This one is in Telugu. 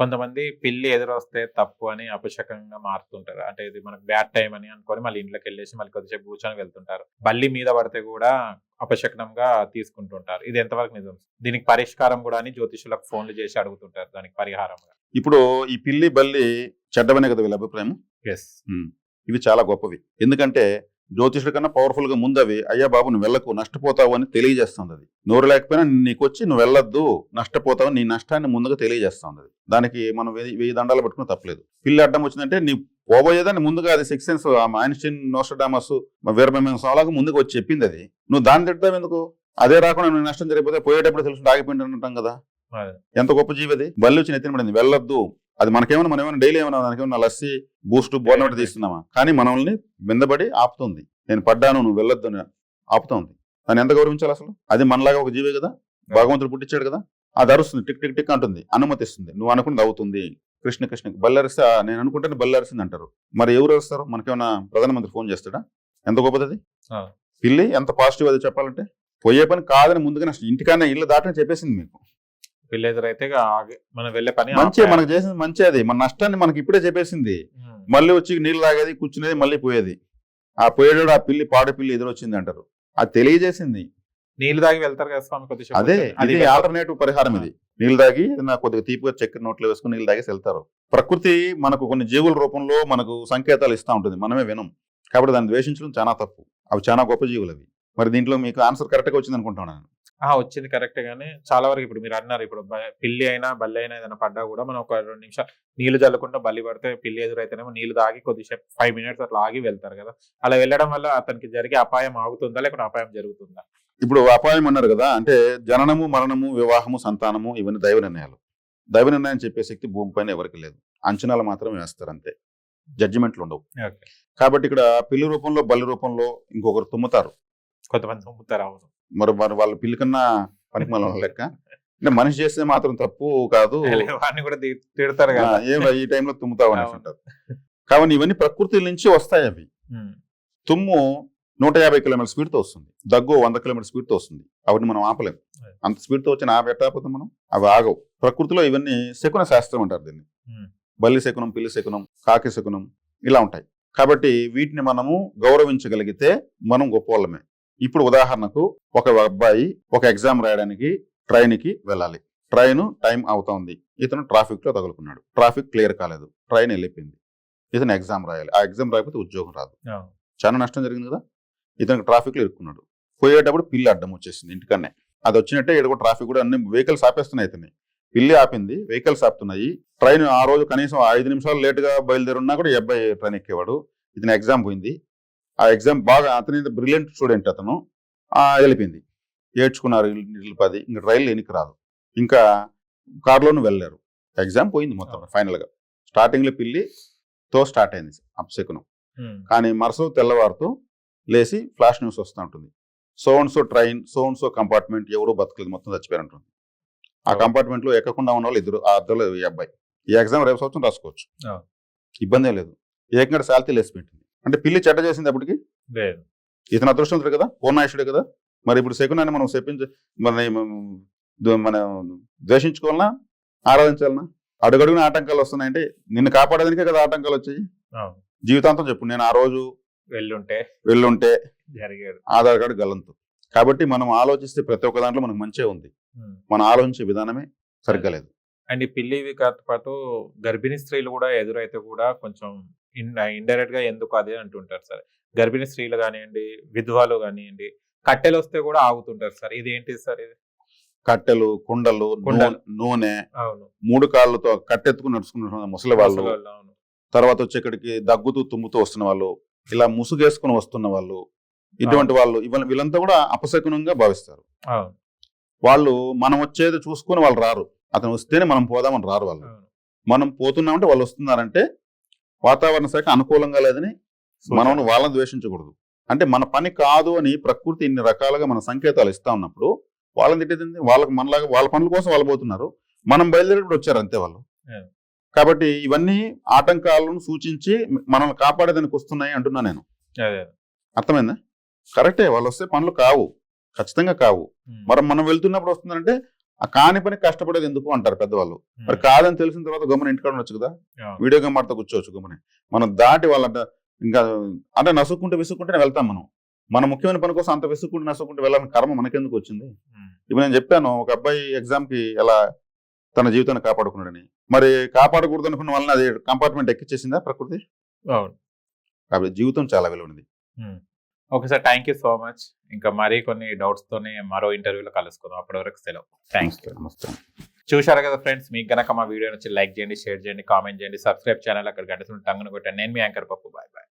కొంతమంది పిల్లి ఎదురొస్తే తప్పు అని అపశకంగా మారుతుంటారు. అంటే ఇది మనకు బ్యాడ్ టైం అని అనుకొని మళ్ళీ ఇంట్లోకి వెళ్ళేసి మళ్ళీ కొద్దిసేపు కూర్చొని వెళ్తుంటారు. బల్లి మీద పడితే కూడా అపశకనంగా తీసుకుంటుంటారు. ఇది ఎంతవరకు నిజం? దీనికి పరిష్కారం కూడా అని జ్యోతిషులకు ఫోన్లు చేసి అడుగుతుంటారు. దానికి పరిహారంగా ఇప్పుడు ఈ పిల్లి బల్లి చెడ్డవనే కదా వీళ్ళ అభిప్రాయం ఎస్ ఇవి చాలా గొప్పవి. ఎందుకంటే జ్యోతిషుడి కన్నా పవర్ఫుల్గా ముందు అవి అయ్యా బాబు నువ్వు వెళ్ళకు నష్టపోతావు అని తెలియజేస్తుంది అది. నోరు లేకపోయినా నీకు వచ్చి నువ్వు వెళ్ళొద్దు నష్టపోతావు నీ నష్టాన్ని ముందుగా తెలియజేస్తుంది అది. దానికి మనం వెయ్యి వెయ్యి దండాలు పెట్టుకుని తప్పలేదు. పిల్లి అడ్డం వచ్చిందంటే నీ పోబోయేదాన్ని ముందుగా అది సిక్స్ సెన్స్ ఐన్స్టీన్ నోస్టడామస్ వీరమేమస్ అలాగే ముందుకు వచ్చి చెప్పింది అది. నువ్వు దాన్ని తిడతావు ఎందుకు? అదే రాకుండా నువ్వు నష్టం జరిగిపోతే పోయేటప్పుడు తెలుసు ఆగిపోయింది అంటాం కదా. ఎంత గొప్ప జీవి అది. బల్లి వచ్చి నెత్తిన పడింది. వెళ్ళొద్దు అది మనకేమైనా మనం ఏమైనా డైలీ ఏమైనా దానికేమైనా లస్సీ బూస్ట్ బోర్నౌట్ తీస్తున్నామా? కానీ మనల్ని మిందబడి ఆపుతుంది. నేను పడ్డాను నువ్వు వెళ్ళొద్దు అని ఆపుతుంది. దాన్ని ఎంత గౌరవించాలి అసలు? అది మనలాగా ఒక జీవే కదా? భగవంతుడు పుట్టించాడు కదా? అది అరుస్తుంది టిక్ టిక్ టిక్ అంటుంది అనుమతిస్తుంది. నువ్వు అనుకున్నది అవుతుంది. కృష్ణ కృష్ణ బల్లరిస్తే "ఆ, నేను అనుకుంటే బల్లరిసింది అంటారు. మరి ఎవరు అరుస్తారు? మనకేమైనా ప్రధానమంత్రి ఫోన్ చేస్తాడా? ఎంత గొప్పది. పిల్లి ఎంత పాజిటివ్ అది చెప్పాలంటే? పోయే పని కాదని ముందుగానే ఇంటికన్నా ఇల్లు దాటని చెప్పేసింది మీకు. ఇక ఆగి- మనం వెళ్ళే పని మంచి. మనకు చేసింది మంచి అది. మన నష్టాన్ని మనకి ఇప్పుడే చెప్పేసింది. మళ్ళీ వచ్చి నీళ్ళు తాగేది కూర్చునేది మళ్ళీ పోయేది. ఆ పోయేడు ఆ పిల్లి పాడు పిల్లి ఎదురొచ్చింది అంటారు. అది తెలియజేసింది. నీళ్ళు తాగి వెళ్తారు కదా స్వామి కొద్దిసేపు అదే. అది ఆల్టర్నేటివ్ పరిహారం ఇది. నీళ్ళు తాగి ఏదైనా కొద్దిగా తీపిగా చక్కెర నోట్లో వేసుకుని నీళ్ళు తాగేసి వెళ్తారు. ప్రకృతి మనకు కొన్ని జీవుల రూపంలో మనకు సంకేతాలు ఇస్తూ ఉంటుంది. మనమే వినం. కాబట్టి దాన్ని ద్వేషించడం చాలా తప్పు. అవి చాలా గొప్ప జీవులు అవి మరి దీంట్లో మీకు ఆన్సర్ కరెక్ట్గా వచ్చింది అనుకుంటున్నాను ఆ, వచ్చింది కరెక్ట్ గానే. చాలా వరకు ఇప్పుడు మీరు అన్నారు ఇప్పుడు పిల్లి అయినా బల్లి అయినా ఏదైనా పడ్డా కూడా మనం ఒక రెండు నిమిషాలు నీళ్ళు చల్లకుండా బల్లి పడితే పిల్లి ఎదురైతేనేమో నీళ్ళు తాగి కొద్దిసేపు ఫైవ్ మినిట్స్ అట్లా ఆగి వెళ్తారు కదా. అలా వెళ్ళడం వల్ల అతనికి జరిగే అపాయం ఆగుతుందా లేకుంటే అపాయం జరుగుతుందా? ఇప్పుడు అపాయం అన్నారు కదా అంటే జననము మరణము వివాహము సంతానము ఇవన్నీ దైవ నిర్ణయాలు. దైవ నిర్ణయం చెప్పే శక్తి భూమిపైన ఎవరికి లేదు. అంచనాలు మాత్రమే వేస్తారు అంతే. జడ్జిమెంట్లు ఉండవు. కాబట్టి ఇక్కడ పిల్లి రూపంలో బల్లి రూపంలో ఇంకొకరు తుమ్ముతారు. కొంతమంది నమ్ముతారు అవును మరి మరి వాళ్ళ పిల్లి కన్నా పనికి మన లెక్క. అంటే మనిషి చేస్తే మాత్రం తప్పు కాదు. వాడిని కూడా తిడతారు కదా. ఈ టైంలో తుమ్ముతావు అనేసి. అంటారు కాబట్టి ఇవన్నీ ప్రకృతి నుంచి వస్తాయి అవి. తుమ్ము నూట యాభై కిలోమీటర్ స్పీడ్తో వస్తుంది. దగ్గు వంద కిలోమీటర్ స్పీడ్తో వస్తుంది. అవిని మనం ఆపలేం. Right. అంత స్పీడ్తో వచ్చిన ఆపి ఎట్టాపోతే మనం? అవి ఆగవు. ప్రకృతిలో ఇవన్నీ శకున శాస్త్రం అంటారు దీన్ని. బల్లి శకునం పిల్లి శకునం కాకి శకునం ఇలా ఉంటాయి. కాబట్టి వీటిని మనము గౌరవించగలిగితే మనం గొప్పవాళ్ళమే ఇప్పుడు ఉదాహరణకు ఒక అబ్బాయి ఒక ఎగ్జామ్ రాయడానికి ట్రైన్కి వెళ్ళాలి. ట్రైన్ టైం అవుతోంది. ఇతను ట్రాఫిక్లో తగులుకున్నాడు. ట్రాఫిక్ క్లియర్ కాలేదు. ట్రైన్ వెళ్ళిపోయింది. ఇతను ఎగ్జామ్ రాయాలి. ఆ ఎగ్జామ్ రాయకపోతే ఉద్యోగం రాదు. చాలా నష్టం జరిగింది కదా? ఇతనికి ట్రాఫిక్లో ఇరుక్కున్నాడు పోయేటప్పుడు పిల్లి అడ్డం వచ్చేసింది ఇంటికన్నే. అది వచ్చినట్టే ఇక్కడ కూడా ట్రాఫిక్ కూడా అన్ని వెహికల్స్ ఆపేస్తున్నాయి ఇతన్ని. పిల్లి ఆపింది వెహికల్స్ ఆపుతున్నాయి. ట్రైన్ ఆ రోజు కనీసం ఐదు నిమిషాలు లేటుగా బయలుదేరున్నా కూడా ఈ అబ్బాయి ట్రైన్ ఎక్కేవాడు. ఇతని ఎగ్జామ్ పోయింది. ఆ ఎగ్జామ్ బాగా అతని బ్రిలియంట్ స్టూడెంట్ అతను వెళ్ళిపోయింది. ఏడ్చుకున్నారు పది ఇంకా రైలు ఎనికి రాదు. ఇంకా కారులోను వెళ్ళారు ఎగ్జామ్ పోయింది మొత్తం ఫైనల్గా. స్టార్టింగ్లో పిల్లి తో స్టార్ట్ అయింది అప్సెకునం. కానీ మరుసటి తెల్లవారుతో లేచి ఫ్లాష్ న్యూస్ వస్తూ ఉంటుంది. So and so train so and so compartment ఎవరు బతకలేదు మొత్తం చచ్చిపోయారు ఉంటుంది ఆ అవును. కంపార్ట్మెంట్లో ఎక్కకుండా ఉన్న వాళ్ళు ఇద్దరు ఆ ఇద్దరు ఈ అబ్బాయి. ఈ ఎగ్జామ్ రేపు సంవత్సరం రాసుకోవచ్చు. ఇబ్బంది లేదు. ఏకంగా శాలరీ లేసి పెట్టింది. అంటే పిల్లి చెడ్డ చేసింది అప్పటికి? లేదు. ఇతను అదృష్టవంతుడు కదా? పూర్ణాయుషుడే కదా? మరి ఇప్పుడు శకునాన్ని మనం చెప్పించ మన మన ద్వేషించుకోవాలన్నా ఆరాధించాలన్నా అడుగడుగున ఆటంకాలు వస్తున్నాయంటే నిన్ను కాపాడేదానికే కదా ఆటంకాలు వచ్చాయి. జీవితాంతం చెప్పు నేను ఆ రోజు వెళ్ళుంటే వెళ్ళుంటే జరిగేది. ఆధార్ కార్డు గల్లంతు కాబట్టి మనం ఆలోచిస్తే ప్రతి ఒక్క దాంట్లో మనకు మంచే ఉంది. మనం ఆలోచించే విధానమే సరిగ్గా లేదు. అండ్ ఈ పిల్లివి కాతో పాటు గర్భిణీ స్త్రీలు కూడా ఎదురైతే కూడా కొంచెం ఇండైరెక్ట్గా ఎందుకు అదే అంటుంటారు సార్. గర్భిణీ స్త్రీలు కానివ్వండి విధవాలు కానివ్వండి కట్టెలు వస్తే కూడా ఆగుతుంటారు సార్. ఇది ఏంటిది సార్ ఇది? కట్టెలు కుండలు నూనె మూడు కాళ్ళతో కట్టెత్తుకుని నడుచుకున్న ముసలి వాళ్ళు తర్వాత వచ్చి ఇక్కడికి దగ్గుతూ తుమ్ముతూ వస్తున్న వాళ్ళు ఇలా ముసుగేసుకుని వస్తున్న వాళ్ళు ఇటువంటి వాళ్ళు వీళ్ళంతా కూడా అపశకునంగా భావిస్తారు. వాళ్ళు మనం వచ్చేది చూసుకొని వాళ్ళు రారు. అతను వస్తేనే మనం పోదామని రారు వాళ్ళు. మనం పోతున్నామంటే వాళ్ళు వస్తున్నారంటే వాతావరణ శాఖ అనుకూలంగా లేదని మనం వాళ్ళని ద్వేషించకూడదు. అంటే మన పని కాదు అని ప్రకృతి ఇన్ని రకాలుగా మన సంకేతాలు ఇస్తా ఉన్నప్పుడు వాళ్ళని తిట్టేది వాళ్ళకి మనలాగా వాళ్ళ పనుల కోసం వాళ్ళు పోతున్నారు. మనం బయలుదేరి వచ్చారు అంతే వాళ్ళు. కాబట్టి ఇవన్నీ ఆటంకాలను సూచించి మనల్ని కాపాడేదానికి వస్తున్నాయి అంటున్నా నేను. అర్థమైందా? కరెక్టే వాళ్ళు వస్తే పనులు కావు. ఖచ్చితంగా కావు. మరి మనం వెళ్తున్నప్పుడు వస్తుందంటే ఆ కాని పని కష్టపడేది ఎందుకు అంటారు పెద్దవాళ్ళు? మరి ఉమ్, కాదని తెలిసిన తర్వాత గమని ఇంటికాడ ఉండొచ్చు కదా. వీడియో గేమ్ ఆడితే కూర్చోవచ్చు గమని మనం దాటి వాళ్ళంట ఇంకా అంటే నసుక్కుంటే విసుక్కుంటేనే వెళ్తాం మనం. మన ముఖ్యమైన పని కోసం అంత విసుక్కుంటే నసుక్కుంటే వెళ్ళాలని కర్మ మనకెందుకు వచ్చింది? ఉమ్, ఇప్పుడు నేను చెప్పాను ఒక అబ్బాయి ఎగ్జామ్కి ఎలా తన జీవితాన్ని కాపాడుకున్నాడని. మరి కాపాడకూడదు అనుకున్న వాళ్ళని అది కంపార్ట్మెంట్ ఎక్కిచ్చేసిందా ప్రకృతి? కాబట్టి జీవితం చాలా విలువైనది. Okay sir thank you so much ఇంకా మరీ కొన్ని డౌట్స్ తోనే మరో ఇంటర్వ్యూలో కలుసుకుందాం. అప్పటి వరకు సెలవు థ్యాంక్స్ నమస్తే చూశారు కదా ఫ్రెండ్స్ మీకు గనక మా వీడియో నచ్చి లైక్ చేయండి షేర్ చేయండి కామెంట్ చేయండి సబ్స్క్రైబ్ ఛానల్ అక్కడ గంట టంగును కొట్టండి. నేను మీ యాంకర్ పప్పు. Bye bye